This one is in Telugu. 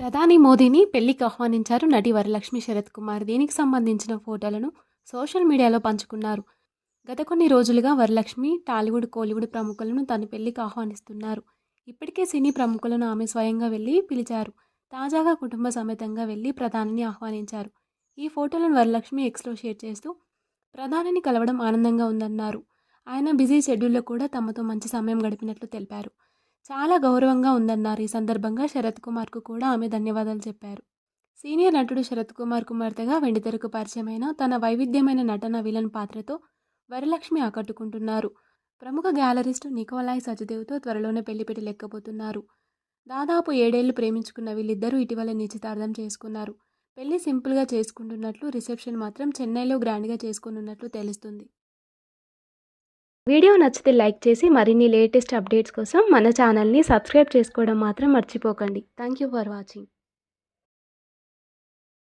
ప్రధాని మోదీని పెళ్ళికి ఆహ్వానించారు నటి వరలక్ష్మి శరత్ కుమార్. దీనికి సంబంధించిన ఫోటోలను సోషల్ మీడియాలో పంచుకున్నారు. గత కొన్ని రోజులుగా వరలక్ష్మి టాలీవుడ్ కోలీవుడ్ ప్రముఖులను తన పెళ్ళికి ఆహ్వానిస్తున్నారు. ఇప్పటికే సినీ ప్రముఖులను ఆమె స్వయంగా వెళ్ళి పిలిచారు. తాజాగా కుటుంబ సమేతంగా వెళ్ళి ప్రధానిని ఆహ్వానించారు. ఈ ఫోటోలను వరలక్ష్మి ఎక్స్లో షేర్ చేస్తూ ప్రధానిని కలవడం ఆనందంగా ఉందన్నారు. ఆయన బిజీ షెడ్యూల్లో కూడా తమతో మంచి సమయం గడిపినట్లు తెలిపారు. చాలా గౌరవంగా ఉందన్నారు. ఈ సందర్భంగా శరత్ కుమార్కు కూడా ఆమె ధన్యవాదాలు చెప్పారు. సీనియర్ నటుడు శరత్ కుమార్ కుమార్తెగా వెండితెరకు పరిచయమైన తన వైవిధ్యమైన నటన విలన్ పాత్రతో వరలక్ష్మి ఆకట్టుకుంటున్నారు. ప్రముఖ గ్యాలరిస్టు నికోలాయ్ సజ్దేవ్తో త్వరలోనే పెళ్ళిపెట్టి లెక్కబోతున్నారు. దాదాపు ఏడేళ్ళు ప్రేమించుకున్న వీళ్ళిద్దరూ ఇటీవల నిశ్చితార్థం చేసుకున్నారు. పెళ్ళి సింపుల్గా చేసుకుంటున్నట్లు రిసెప్షన్ మాత్రం చెన్నైలో గ్రాండ్గా చేసుకున్నట్లు తెలుస్తుంది. వీడియో నచ్చితే లైక్ చేసి మరిన్ని లేటెస్ట్ అప్డేట్స్ కోసం మన ఛానల్ని సబ్స్క్రైబ్ చేసుకోవడం మాత్రం మర్చిపోకండి. Thank you for watching